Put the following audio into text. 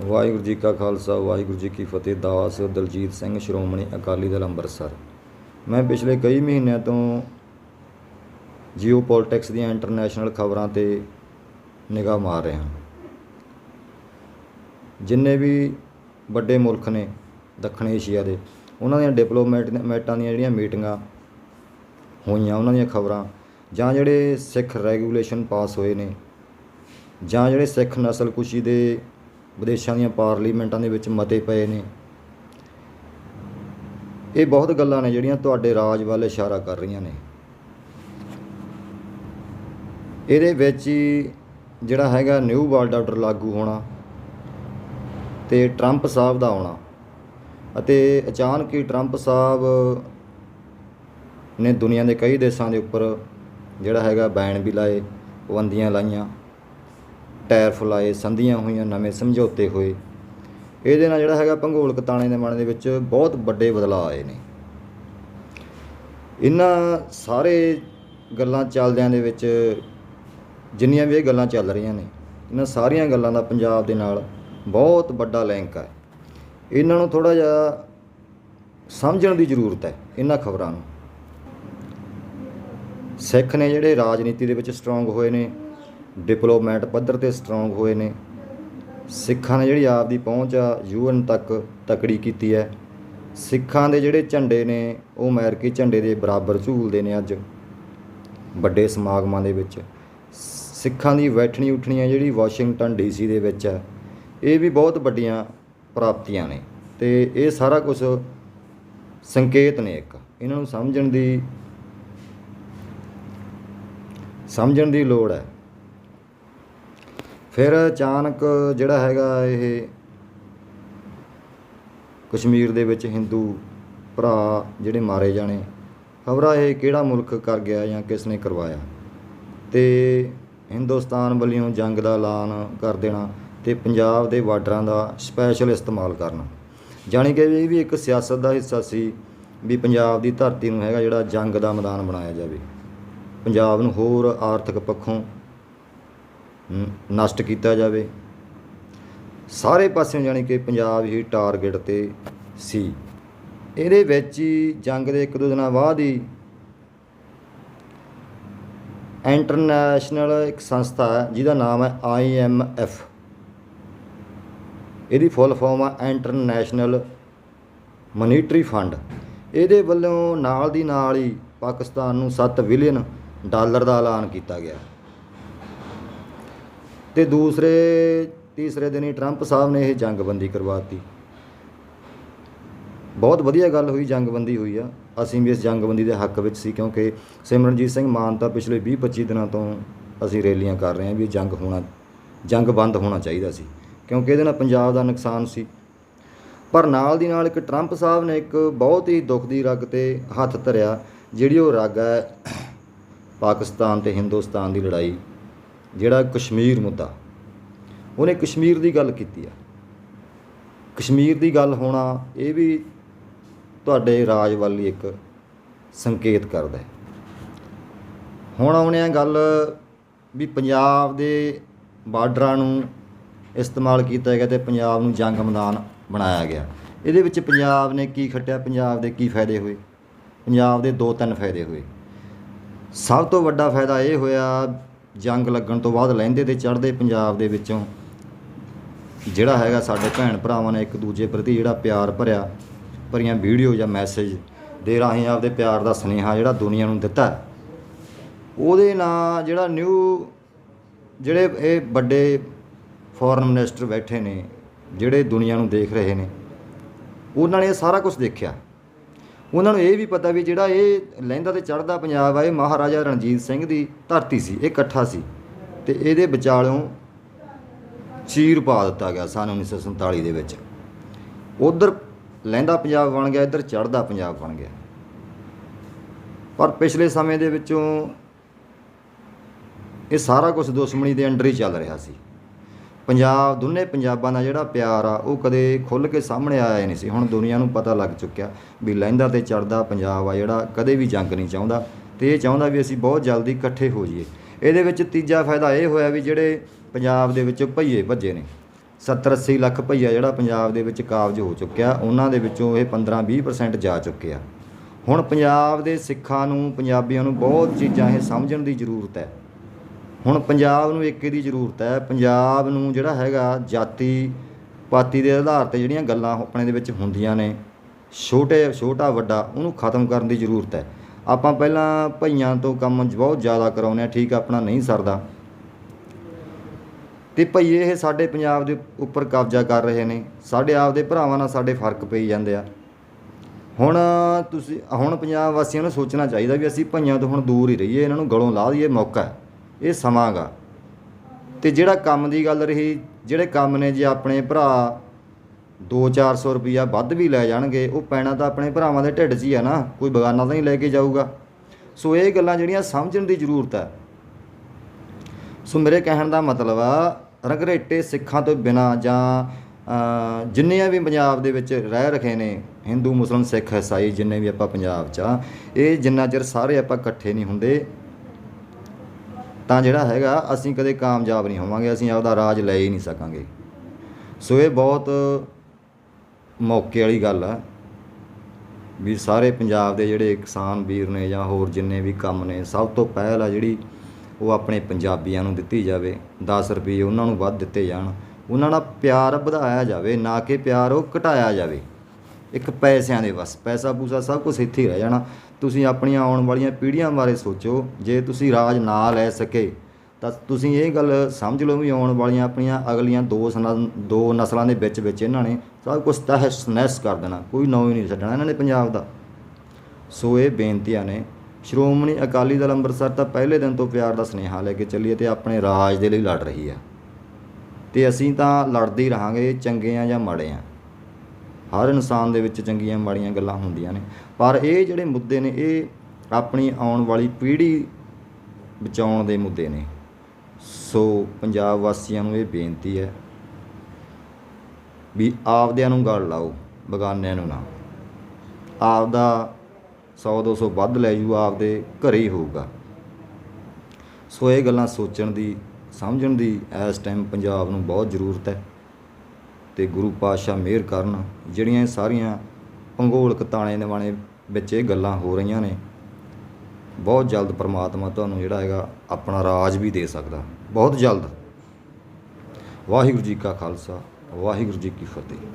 ਵਾਹਿਗੁਰੂ ਜੀ ਕਾ ਖਾਲਸਾ, ਵਾਹਿਗੁਰੂ ਜੀ ਕੀ ਫਤਿਹ। ਦਾਸ ਦਲਜੀਤ ਸਿੰਘ ਸ਼੍ਰੋਮਣੀ ਅਕਾਲੀ ਦਲ ਅੰਮ੍ਰਿਤਸਰ। ਮੈਂ ਪਿਛਲੇ ਕਈ ਮਹੀਨਿਆਂ ਤੋਂ ਜੀਓ ਪੋਲਿਟਿਕਸ ਦੀਆਂ ਇੰਟਰਨੈਸ਼ਨਲ ਖਬਰਾਂ ਤੇ ਨਿਗਾਹ ਮਾਰ ਰਿਹਾ ਜਿੰਨੇ ਵੀ ਵੱਡੇ ਮੁਲਕ ਨੇ ਦੱਖਣ ਏਸ਼ੀਆ ਦੇ, ਉਹਨਾਂ ਦੀਆਂ ਡਿਪਲੋਮੈਟ ਮੈਟਾਂ ਦੀਆਂ ਜਿਹੜੀਆਂ ਮੀਟਿੰਗਾਂ ਹੋਈਆਂ, ਉਹਨਾਂ ਦੀਆਂ ਖਬਰਾਂ, ਜਾਂ ਜਿਹੜੇ ਸਿੱਖ ਰੈਗੂਲੇਸ਼ਨ ਪਾਸ ਹੋਏ ਨੇ, ਜਾਂ ਜਿਹੜੇ ਸਿੱਖ ਨਸਲਕੁਸ਼ੀ ਦੇ ਵਿਦੇਸ਼ਾਂ ਦੀਆਂ ਪਾਰਲੀਮੈਂਟਾਂ ਦੇ ਵਿੱਚ ਮਤੇ ਪਏ ਨੇ। ਇਹ ਬਹੁਤ ਗੱਲਾਂ ਨੇ ਜਿਹੜੀਆਂ ਤੁਹਾਡੇ ਰਾਜ ਵੱਲ ਇਸ਼ਾਰਾ ਕਰ ਰਹੀਆਂ ਨੇ। ਇਹਦੇ ਵਿੱਚ ਹੀ ਜਿਹੜਾ ਹੈਗਾ ਨਿਊ ਵਰਲਡ ਆਰਡਰ ਲਾਗੂ ਹੋਣਾ ਤੇ ਟਰੰਪ ਸਾਹਿਬ ਦਾ ਆਉਣਾ ਅਤੇ ਅਚਾਨਕ ਹੀ ਟਰੰਪ ਸਾਹਿਬ ਨੇ ਦੁਨੀਆ ਦੇ ਕਈ ਦੇਸ਼ਾਂ ਦੇ ਉੱਪਰ ਜਿਹੜਾ ਹੈਗਾ ਬੈਨ ਵੀ ਲਾਏ, ਪਾਬੰਦੀਆਂ ਲਾਈਆਂ। ਟੈਰਫ ਫੁਲਾਏ, ਸੰਧੀਆਂ ਹੋਈਆਂ, ਨਵੇਂ ਸਮਝੌਤੇ ਹੋਏ। ਇਹਦੇ ਨਾਲ ਜਿਹੜਾ ਹੈਗਾ ਭੰਗੋਲਕ ਤਾਣੇ ਦੇ ਮਨ ਦੇ ਵਿੱਚ ਬਹੁਤ ਵੱਡੇ ਬਦਲਾਅ ਆਏ ਨੇ। ਇਹਨਾਂ ਸਾਰੇ ਗੱਲਾਂ ਚੱਲਦਿਆਂ ਦੇ ਵਿੱਚ ਜਿੰਨੀਆਂ ਵੀ ਇਹ ਗੱਲਾਂ ਚੱਲ ਰਹੀਆਂ ਨੇ, ਇਹਨਾਂ ਸਾਰੀਆਂ ਗੱਲਾਂ ਦਾ ਪੰਜਾਬ ਦੇ ਨਾਲ ਬਹੁਤ ਵੱਡਾ ਲਿੰਕ ਹੈ ਇਹਨਾਂ ਨੂੰ ਥੋੜਾ ਜਿਹਾ ਸਮਝਣ ਦੀ ਜ਼ਰੂਰਤ ਹੈ, ਇਹਨਾਂ ਖਬਰਾਂ ਨੂੰ। ਸਿੱਖ ਨੇ ਜਿਹੜੇ ਰਾਜਨੀਤੀ ਦੇ ਵਿੱਚ ਸਟਰੋਂਗ ਹੋਏ ਨੇ ਡਿਪਲੋਮੈਟ ਪੱਧਰ ਤੇ ਸਟਰੋਂਗ ਹੋਏ ਨੇ। ਸਿੱਖਾਂ ਨੇ ਜਿਹੜੀ ਆਪ ਦੀ ਪਹੁੰਚ ਆ, ਯੂਐਨ ਤੱਕ ਤਕੜੀ ਕੀਤੀ ਹੈ। ਸਿੱਖਾਂ ਦੇ ਜਿਹੜੇ ਝੰਡੇ ਨੇ, ਉਹ ਅਮਰੀਕੀ ਝੰਡੇ ਦੇ ਬਰਾਬਰ ਝੂਲਦੇ ਨੇ ਅੱਜ, ਵੱਡੇ ਸਮਾਗਮਾਂ ਦੇ ਵਿੱਚ। ਸਿੱਖਾਂ ਦੀ ਬੈਠਣੀ ਉੱਠਣੀ ਹੈ ਜਿਹੜੀ ਵਾਸ਼ਿੰਗਟਨ ਡੀਸੀ ਦੇ ਵਿੱਚ ਹੈ ਇਹ ਵੀ ਬਹੁਤ ਵੱਡੀਆਂ ਪ੍ਰਾਪਤੀਆਂ ਨੇ। ਤੇ ਇਹ ਸਾਰਾ ਕੁਝ ਸੰਕੇਤ ਨੇ ਇੱਕ। ਇਹਨਾਂ ਨੂੰ ਸਮਝਣ ਦੀ ਸਮਝਣ ਦੀ ਲੋੜ ਹੈ। ਫਿਰ ਅਚਾਨਕ ਜਿਹੜਾ ਹੈਗਾ ਇਹ ਕਸ਼ਮੀਰ ਦੇ ਵਿੱਚ ਹਿੰਦੂ ਭਰਾ ਜਿਹੜੇ ਮਾਰੇ ਜਾਣੇ, ਖਬਰਾ ਇਹ ਕਿਹੜਾ ਮੁਲਕ ਕਰ ਗਿਆ ਜਾਂ ਕਿਸ ਨੇ ਕਰਵਾਇਆ? ਤੇ ਹਿੰਦੁਸਤਾਨ ਵੱਲੋਂ ਜੰਗ ਦਾ ਐਲਾਨ ਕਰ ਦੇਣਾ ਤੇ ਪੰਜਾਬ ਦੇ ਬਾਰਡਰਾਂ ਦਾ ਸਪੈਸ਼ਲ ਇਸਤੇਮਾਲ ਕਰਨਾ। ਜਾਣੀ ਕਿ ਇਹ ਵੀ ਇੱਕ ਸਿਆਸਤ ਦਾ ਹਿੱਸਾ ਸੀ ਵੀ ਪੰਜਾਬ ਦੀ ਧਰਤੀ ਨੂੰ ਹੈਗਾ ਜਿਹੜਾ ਜੰਗ ਦਾ ਮੈਦਾਨ ਬਣਾਇਆ ਜਾਵੇ। ਪੰਜਾਬ ਨੂੰ ਹੋਰ ਆਰਥਿਕ ਪੱਖੋਂ ਨਸ਼ਟ ਕੀਤਾ ਜਾਵੇ। ਸਾਰੇ ਪਾਸਿਓਂ ਜਾਣੀ ਕਿ ਪੰਜਾਬ ਹੀ ਟਾਰਗੇਟ ਤੇ ਸੀ। ਇਹਦੇ ਵਿੱਚ ਹੀ ਜੰਗ ਦੇ ਇੱਕ ਦੋ ਦਿਨਾਂ ਬਾਅਦ ਹੀ ਇੰਟਰਨੈਸ਼ਨਲ ਇੱਕ ਸੰਸਥਾ ਹੈ, ਜਿਹਦਾ ਨਾਮ ਹੈ IMF ਇਹਦੀ ਫੁੱਲ ਫਾਰਮ ਆ ਇੰਟਰਨੈਸ਼ਨਲ ਮਨੀਟਰੀ ਫੰਡ। ਇਹਦੇ ਵੱਲੋਂ ਨਾਲ ਦੀ ਨਾਲ ਹੀ ਪਾਕਿਸਤਾਨ ਨੂੰ 7 ਬਿਲੀਅਨ ਡਾਲਰ ਦਾ ਐਲਾਨ ਕੀਤਾ ਗਿਆ। ਤੇ ਦੂਸਰੇ, ਤੀਸਰੇ ਦਿਨ ਹੀ ਟਰੰਪ ਸਾਹਿਬ ਨੇ ਇਹ ਜੰਗਬੰਦੀ ਕਰਵਾਤੀ। ਬਹੁਤ ਵਧੀਆ ਗੱਲ ਹੋਈ, ਜੰਗਬੰਦੀ ਹੋਈ ਆ। ਅਸੀਂ ਵੀ ਇਸ ਜੰਗਬੰਦੀ ਦੇ ਹੱਕ ਵਿੱਚ ਸੀ, ਕਿਉਂਕਿ ਸਿਮਰਨਜੀਤ ਸਿੰਘ ਮਾਨ ਤਾਂ ਪਿਛਲੇ 20-25 ਦਿਨਾਂ ਤੋਂ ਅਸੀਂ ਰੈਲੀਆਂ ਕਰ ਰਹੇ ਹਾਂ ਵੀ ਇਹ ਜੰਗ ਹੋਣਾ, ਜੰਗ ਬੰਦ ਹੋਣਾ ਚਾਹੀਦਾ ਸੀ, ਕਿਉਂਕਿ ਇਹਦੇ ਨਾਲ ਪੰਜਾਬ ਦਾ ਨੁਕਸਾਨ ਸੀ। ਪਰ ਨਾਲ ਦੀ ਨਾਲ ਇੱਕ ਟਰੰਪ ਸਾਹਿਬ ਨੇ ਇੱਕ ਬਹੁਤ ਹੀ ਦੁੱਖ ਦੀ ਰਗ ਤੇ ਹੱਥ ਧਰਿਆ, ਜਿਹੜੀ ਉਹ ਰਗ ਹੈ ਪਾਕਿਸਤਾਨ ਤੇ ਹਿੰਦੁਸਤਾਨ ਦੀ ਲੜਾਈ। ਜਿਹੜਾ ਕਸ਼ਮੀਰ ਮੁੱਦਾ, ਉਹਨੇ ਕਸ਼ਮੀਰ ਦੀ ਗੱਲ ਕੀਤੀ ਆ। ਕਸ਼ਮੀਰ ਦੀ ਗੱਲ ਹੋਣਾ, ਇਹ ਵੀ ਤੁਹਾਡੇ ਰਾਜ ਵੱਲ ਇੱਕ ਸੰਕੇਤ ਕਰਦਾ ਹੈ। ਹੁਣ ਆਉਣੇ ਆ ਗੱਲ ਵੀ ਪੰਜਾਬ ਦੇ ਬਾਰਡਰਾਂ ਨੂੰ ਇਸਤੇਮਾਲ ਕੀਤਾ ਗਿਆ ਤੇ ਪੰਜਾਬ ਨੂੰ ਜੰਗ ਮੈਦਾਨ ਬਣਾਇਆ ਗਿਆ। ਇਹਦੇ ਵਿੱਚ ਪੰਜਾਬ ਨੇ ਕੀ ਖੱਟਿਆ, ਪੰਜਾਬ ਦੇ ਕੀ ਫਾਇਦੇ ਹੋਏ? ਪੰਜਾਬ ਦੇ ਦੋ ਤਿੰਨ ਫਾਇਦੇ ਹੋਏ। ਸਭ ਤੋਂ ਵੱਡਾ ਫਾਇਦਾ ਇਹ ਹੋਇਆ ਜੰਗ ਲੱਗਣ ਤੋਂ ਬਾਅਦ ਲਹਿੰਦੇ ਤੇ ਚੜ੍ਹਦੇ ਪੰਜਾਬ ਦੇ ਵਿੱਚੋਂ ਜਿਹੜਾ ਹੈਗਾ ਸਾਡੇ ਭੈਣ ਭਰਾਵਾਂ ਨੇ ਇੱਕ ਦੂਜੇ ਪ੍ਰਤੀ ਜਿਹੜਾ ਪਿਆਰ ਭਰਿਆ, ਭਰੀਆਂ ਵੀਡੀਓ ਜਾਂ ਮੈਸੇਜ ਦੇ ਰਾਹੀਂ ਆਪਦੇ ਪਿਆਰ ਦਾ ਸੁਨੇਹਾ ਜਿਹੜਾ ਦੁਨੀਆ ਨੂੰ ਦਿੱਤਾ। ਉਹਦੇ ਨਾਲ ਜਿਹੜਾ ਨਿਊ ਜਿਹੜੇ ਇਹ ਵੱਡੇ ਫੋਰਨ ਮਿਨਿਸਟਰ ਬੈਠੇ ਨੇ, ਜਿਹੜੇ ਦੁਨੀਆ ਨੂੰ ਦੇਖ ਰਹੇ ਨੇ, ਉਹਨਾਂ ਨੇ ਇਹ ਸਾਰਾ ਕੁਝ ਦੇਖਿਆ। ਉਹਨਾਂ ਨੂੰ ਇਹ ਵੀ ਪਤਾ ਵੀ ਜਿਹੜਾ ਇਹ ਲਹਿੰਦਾ ਤੇ ਚੜ੍ਹਦਾ ਪੰਜਾਬ ਆ, ਇਹ ਮਹਾਰਾਜਾ ਰਣਜੀਤ ਸਿੰਘ ਦੀ ਧਰਤੀ ਸੀ, ਇਹ ਇਕੱਠਾ ਸੀ। ਤੇ ਇਹਦੇ ਵਿਚਾਲੋਂ ਚੀਰ ਪਾ ਦਿੱਤਾ ਗਿਆ ਸਨ 1947 ਦੇ ਵਿੱਚ। ਉਧਰ ਲਹਿੰਦਾ ਪੰਜਾਬ ਬਣ ਗਿਆ, ਇੱਧਰ ਚੜ੍ਹਦਾ ਪੰਜਾਬ ਬਣ ਗਿਆ। ਪਰ ਪਿਛਲੇ ਸਮੇਂ ਦੇ ਵਿੱਚੋਂ ਇਹ ਸਾਰਾ ਕੁਝ ਦੁਸ਼ਮਣੀ ਦੇ ਅੰਡਰ ਹੀ ਚੱਲ ਰਿਹਾ ਸੀ। ਪੰਜਾਬ, ਦੋਨੇ ਪੰਜਾਬਾਂ ਦਾ ਜਿਹੜਾ ਪਿਆਰ ਆ, ਉਹ ਕਦੇ ਖੁੱਲ ਕੇ ਸਾਹਮਣੇ ਆਇਆ ਨਹੀਂ ਸੀ। ਹੁਣ ਦੁਨੀਆ ਨੂੰ ਪਤਾ ਲੱਗ ਚੁੱਕਿਆ ਵੀ ਲਹਿੰਦਾ ਤੇ ਚੜਦਾ ਪੰਜਾਬ ਆ ਜਿਹੜਾ ਕਦੇ ਵੀ ਜੰਗ ਨਹੀਂ ਚਾਹੁੰਦਾ ਤੇ ਇਹ ਚਾਹੁੰਦਾ ਵੀ ਅਸੀਂ ਬਹੁਤ ਜਲਦੀ ਇਕੱਠੇ ਹੋ ਜਾਈਏ। ਇਹਦੇ ਵਿੱਚ ਤੀਜਾ ਫਾਇਦਾ ਇਹ ਹੋਇਆ ਵੀ ਜਿਹੜੇ ਪੰਜਾਬ ਦੇ ਵਿੱਚ ਭਈਏ ਭੱਜੇ ਨੇ। 70 80 ਲੱਖ ਭਈਆ ਜਿਹੜਾ ਪੰਜਾਬ ਦੇ ਵਿੱਚ ਕਾਬਜ ਹੋ ਚੁੱਕਿਆ, ਉਹਨਾਂ ਦੇ ਵਿੱਚੋਂ ਇਹ 15 20% ਜਾ ਚੁੱਕੇ ਆ। ਹੁਣ ਪੰਜਾਬ ਦੇ ਸਿੱਖਾਂ ਨੂੰ, ਪੰਜਾਬੀਆਂ ਨੂੰ ਬਹੁਤ ਚੀਜ਼ਾਂ ਇਹ ਸਮਝਣ ਦੀ ਜ਼ਰੂਰਤ ਹੈ। ਹੁਣ ਪੰਜਾਬ ਨੂੰ ਏਕੇ ਦੀ ਜ਼ਰੂਰਤ ਹੈ। ਪੰਜਾਬ ਨੂੰ ਜਿਹੜਾ ਹੈਗਾ ਜਾਤੀ ਪਾਤੀ ਦੇ ਆਧਾਰ ਤੇ ਜਿਹੜੀਆਂ ਗੱਲਾਂ ਆਪਣੇ ਦੇ ਵਿੱਚ ਹੁੰਦੀਆਂ ਨੇ, ਛੋਟੇ, ਛੋਟਾ, ਵੱਡਾ, ਉਹਨੂੰ ਖਤਮ ਕਰਨ ਦੀ ਜ਼ਰੂਰਤ ਹੈ। ਆਪਾਂ ਪਹਿਲਾਂ ਭਈਆਂ ਤੋਂ ਕੰਮ ਬਹੁਤ ਜ਼ਿਆਦਾ ਕਰਾਉਂਦੇ ਆ ਠੀਕ ਆਪਣਾ ਨਹੀਂ ਸਰਦਾ। ਤੇ ਭਈਏ ਇਹ ਸਾਡੇ ਪੰਜਾਬ ਦੇ ਉੱਪਰ ਕਬਜ਼ਾ ਕਰ ਰਹੇ ਨੇ, ਸਾਡੇ ਆਪ ਦੇ ਭਰਾਵਾਂ ਨਾਲ ਸਾਡੇ ਫ਼ਰਕ ਪਈ ਜਾਂਦੇ ਆ। ਹੁਣ ਤੁਸੀਂ, ਹੁਣ ਪੰਜਾਬ ਵਾਸੀਆਂ ਨੂੰ ਸੋਚਣਾ ਚਾਹੀਦਾ ਵੀ ਅਸੀਂ ਭਈਆਂ ਤੋਂ ਹੁਣ ਦੂਰ ਹੀ ਰਹੀਏ, ਇਹਨਾਂ ਨੂੰ ਗਲੋਂ ਲਾ ਦਈਏ, ਮੌਕਾ ਹੈ। ਇਹ ਸਮਾਂਗਾ ਤੇ ਜਿਹੜਾ ਕੰਮ ਦੀ ਗੱਲ ਰਹੀ ਜਿਹੜੇ ਕੰਮ ਨੇ ਜੇ ਆਪਣੇ ਭਰਾ 2-400 ਰੁਪਈਆ ਵੱਧ ਵੀ ਲੈ ਜਾਣਗੇ ਉਹ ਪੈਣਾ ਤਾਂ ਆਪਣੇ ਭਰਾਵਾਂ ਦੇ ਢਿੱਡ 'ਚ ਹੀ ਆ ਨਾ ਕੋਈ ਬਗਾਨਾ ਤਾਂ ਨਹੀਂ ਲੈ ਕੇ ਜਾਊਗਾ। ਸੋ ਇਹ ਗੱਲਾਂ ਜਿਹੜੀਆਂ ਸਮਝਣ ਦੀ ਜ਼ਰੂਰਤ ਹੈ। ਸੋ ਮੇਰੇ ਕਹਿਣ ਦਾ ਮਤਲਬ ਆ ਰਗਰੇਟੇ ਸਿੱਖਾਂ ਤੋਂ ਬਿਨਾ ਜਾਂ ਅ, ਜਿੰਨੇ ਵੀ ਪੰਜਾਬ ਦੇ ਵਿੱਚ ਰਹਿ ਰਖੇ ਨੇ ਹਿੰਦੂ ਮੁਸਲਮਾਨ ਸਿੱਖ ਈਸਾਈ ਜਿੰਨੇ ਵੀ ਆਪਾਂ ਪੰਜਾਬ 'ਚ ਆ ਇਹ ਜਿੰਨਾ ਚਿਰ ਸਾਰੇ ਆਪਾਂ ਇਕੱਠੇ ਨਹੀਂ ਹੁੰਦੇ ਤਾਂ ਜਿਹੜਾ ਹੈਗਾ, ਅਸੀਂ ਕਦੇ ਕਾਮਯਾਬ ਨਹੀਂ ਹੋਵਾਂਗੇ, ਅਸੀਂ ਆਪਦਾ ਰਾਜ ਲੈ ਹੀ ਨਹੀਂ ਸਕਾਂਗੇ। ਸੋ ਇਹ ਬਹੁਤ ਮੌਕੇ ਵਾਲੀ ਗੱਲ ਆ ਵੀ ਸਾਰੇ ਪੰਜਾਬ ਦੇ ਜਿਹੜੇ ਕਿਸਾਨ ਵੀਰ ਨੇ ਜਾਂ ਹੋਰ ਜਿੰਨੇ ਵੀ ਕੰਮ ਨੇ, ਸਭ ਤੋਂ ਪਹਿਲ ਆ ਜਿਹੜੀ ਉਹ ਆਪਣੇ ਪੰਜਾਬੀਆਂ ਨੂੰ ਦਿੱਤੀ ਜਾਵੇ। 10 ਰੁਪਏ ਉਹਨਾਂ ਨੂੰ ਵੱਧ ਦਿੱਤੇ ਜਾਣ। ਉਹਨਾਂ ਨਾਲ ਪਿਆਰ ਵਧਾਇਆ ਜਾਵੇ, ਨਾ ਕਿ ਪਿਆਰ ਉਹ ਘਟਾਇਆ ਜਾਵੇ। ਇੱਕ ਪੈਸਿਆਂ ਦੇ ਬਸ ਪੈਸਾ ਪੂਸਾ ਸਭ ਕੁਝ ਇੱਥੇ ਰਹਿ ਜਾਣਾ। ਤੁਸੀਂ ਆਪਣੀਆਂ ਆਉਣ ਵਾਲੀਆਂ ਪੀੜ੍ਹੀਆਂ ਬਾਰੇ ਸੋਚੋ, ਜੇ ਤੁਸੀਂ ਰਾਜ ਨਾ ਲੈ ਸਕੇ, ਤਾਂ ਤੁਸੀਂ ਇਹ ਗੱਲ ਸਮਝ ਲਓ ਵੀ ਆਉਣ ਵਾਲੀਆਂ ਆਪਣੀਆਂ ਅਗਲੀਆਂ ਦੋ ਸਨਾਂ, ਦੋ ਨਸਲਾਂ ਦੇ ਵਿੱਚ ਵਿੱਚ ਇਹਨਾਂ ਨੇ ਸਭ ਕੁਝ ਤਹਿਸ ਨਹਿਸ ਕਰ ਦੇਣਾ, ਕੋਈ ਨੌ ਹੀ ਨਹੀਂ ਛੱਡਣਾ ਇਹਨਾਂ ਨੇ ਪੰਜਾਬ ਦਾ। ਸੋ ਇਹ ਬੇਨਤੀਆਂ ਨੇ। ਸ਼੍ਰੋਮਣੀ ਅਕਾਲੀ ਦਲ ਅੰਮ੍ਰਿਤਸਰ ਤਾਂ ਪਹਿਲੇ ਦਿਨ ਤੋਂ ਪਿਆਰ ਦਾ ਸੁਨੇਹਾ ਲੈ ਕੇ ਚੱਲੀ ਹੈ ਤੇ ਆਪਣੇ ਰਾਜ ਦੇ ਲਈ ਲੜ ਰਹੀ ਹੈ। ਤੇ ਅਸੀਂ ਤਾਂ ਲੜਦੇ ਹੀ ਰਹਾਂਗੇ, ਚੰਗੇ ਆ ਜਾਂ ਮਾੜੇ ਆ ਹਰ ਇਨਸਾਨ ਦੇ ਵਿੱਚ ਚੰਗੀਆਂ ਮਾੜੀਆਂ ਗੱਲਾਂ ਹੁੰਦੀਆਂ ਨੇ। ਪਰ ਇਹ ਜਿਹੜੇ ਮੁੱਦੇ ਨੇ, ਇਹ ਆਪਣੀ ਆਉਣ ਵਾਲੀ ਪੀੜ੍ਹੀ ਬਚਾਉਣ ਦੇ ਮੁੱਦੇ ਨੇ। ਸੋ ਪੰਜਾਬ ਵਾਸੀਆਂ ਨੂੰ ਇਹ ਬੇਨਤੀ ਹੈ ਵੀ ਆਪਦਿਆਂ ਨੂੰ ਗੱਲ ਲਾਓ, ਬਗਾਨਿਆਂ ਨੂੰ ਨਾ। ਆਪਦਾ 100 200 ਵੱਧ ਲੈ ਜੂ, ਆਪਦੇ ਘਰੇ ਹੀ ਹੋਊਗਾ। ਸੋ ਇਹ ਗੱਲਾਂ ਸੋਚਣ ਦੀ, ਸਮਝਣ ਦੀ ਇਸ ਟਾਈਮ ਪੰਜਾਬ ਨੂੰ ਬਹੁਤ ਜ਼ਰੂਰਤ ਹੈ। ਤੇ ਗੁਰੂ ਪਾਤਸ਼ਾਹ ਮਿਹਰ ਕਰਨ, ਜਿਹੜੀਆਂ ਇਹ ਸਾਰੀਆਂ ਭੰਗੋਲਕ ਤਾਣੇ ਨਿਵਾਣੇ ਵਿੱਚ ਇਹ ਗੱਲਾਂ ਹੋ ਰਹੀਆਂ ਨੇ। ਬਹੁਤ ਜਲਦ ਪ੍ਰਮਾਤਮਾ ਤੁਹਾਨੂੰ ਜਿਹੜਾ ਹੈਗਾ ਆਪਣਾ ਰਾਜ ਵੀ ਦੇ ਸਕਦਾ। ਬਹੁਤ ਜਲਦ। ਵਾਹਿਗੁਰੂ ਜੀ ਕਾ ਖਾਲਸਾ, ਵਾਹਿਗੁਰੂ ਜੀ ਕੀ ਫਤਿਹ।